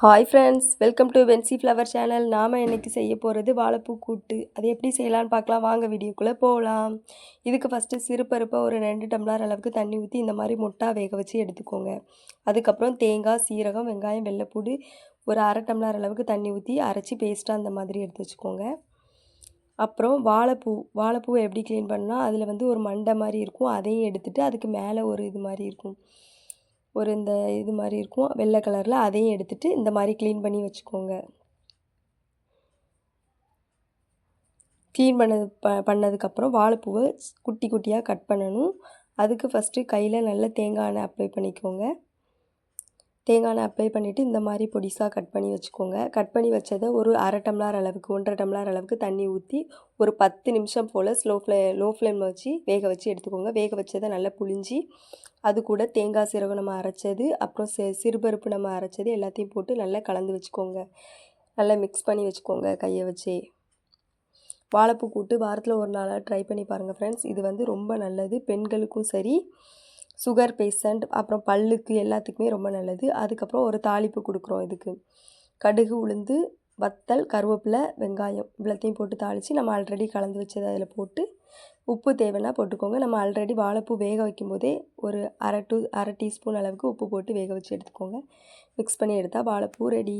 Hi friends welcome to Vency flower channel நாம் இன்றைக்கி செய்ய போகிறது வாழைப்பூ கூட்டு. அது எப்படி செய்யலான்னு பார்க்கலாம். வாங்க வீடியோக்குள்ளே போகலாம் இதுக்கு ஃபஸ்ட்டு சிறுபருப்பை ஒரு ரெண்டு டம்ளர் அளவுக்கு தண்ணி ஊற்றி இந்த மாதிரி முட்டா வேக வச்சு எடுத்துக்கோங்க. அதுக்கப்புறம் தேங்காய் சீரகம் வெங்காயம் வெள்ளைப்பூடு ஒரு அரை டம்ளர் அளவுக்கு தண்ணி ஊற்றி அரைச்சி பேஸ்ட்டாக அந்த மாதிரி எடுத்து வச்சுக்கோங்க. அப்புறம் வாழைப்பூ. வாழைப்பூவை எப்படி க்ளீன் பண்ணால் அதில் வந்து ஒரு மண்டை மாதிரி இருக்கும். அதையும் எடுத்துகிட்டு அதுக்கு மேலே ஒரு இது மாதிரி இருக்கும். ஒரு இந்த இது மாதிரி இருக்கும். வெள்ளை கலரில் அதையும் எடுத்துகிட்டு இந்த மாதிரி க்ளீன் பண்ணி வச்சுக்கோங்க. க்ளீன் பண்ணது ப பண்ணதுக்கப்புறம் வாழைப்பூவை குட்டி குட்டியாக கட் பண்ணணும். அதுக்கு ஃபஸ்ட்டு கையில் நல்ல தேங்காய் எண்ணெய் அப்ளை பண்ணிக்கோங்க. தேங்காய் எண்ணெய் அப்ளை பண்ணிவிட்டு இந்த மாதிரி பொடிசாக கட் பண்ணி வச்சுக்கோங்க. கட் பண்ணி வச்சதை ஒரு அரை டம்ளார் அளவுக்கு ஒன்றரை டம்ளார் அளவுக்கு தண்ணி ஊற்றி ஒரு பத்து நிமிஷம் போல் ஸ்லோ ஃப்ளே லோ ஃப்ளேமில் வச்சு வேக வச்சு எடுத்துக்கோங்க. வேக வச்சதை நல்லா புளிஞ்சி அது கூட தேங்காய் சீரகம் நம்ம அரைச்சது அப்புறம் சி சிறுபருப்பு நம்ம அரைச்சது எல்லாத்தையும் போட்டு நல்லா கலந்து வச்சுக்கோங்க. நல்லா மிக்ஸ் பண்ணி வச்சுக்கோங்க கையை வச்சே. வாழைப்பூ கூட்டு வாரத்தில் ஒரு நாளாக ட்ரை பண்ணி பாருங்கள் ஃப்ரெண்ட்ஸ் இது வந்து ரொம்ப நல்லது. பெண்களுக்கும் சரி சுகர் பேஷண்ட் அப்புறம் பல்லுக்கு எல்லாத்துக்குமே ரொம்ப நல்லது. அதுக்கப்புறம் ஒரு தாளிப்பு கொடுக்குறோம் இதுக்கு. கடுகு உளுந்து வத்தல் கருவேப்பிலை வெங்காயம் இவ்வளோத்தையும் போட்டு தாளித்து நம்ம ஆல்ரெடி கலந்து வச்சதை அதில் போட்டு உப்பு தேவைன்னா போட்டுக்கோங்க. நம்ம ஆல்ரெடி வாழைப்பூ வேக வைக்கும்போதே ஒரு அரை டூ அரை டீஸ்பூன் அளவுக்கு உப்பு போட்டு வேக வச்சு எடுத்துக்கோங்க. மிக்ஸ் பண்ணி எடுத்தால் வாழைப்பூ ரெடி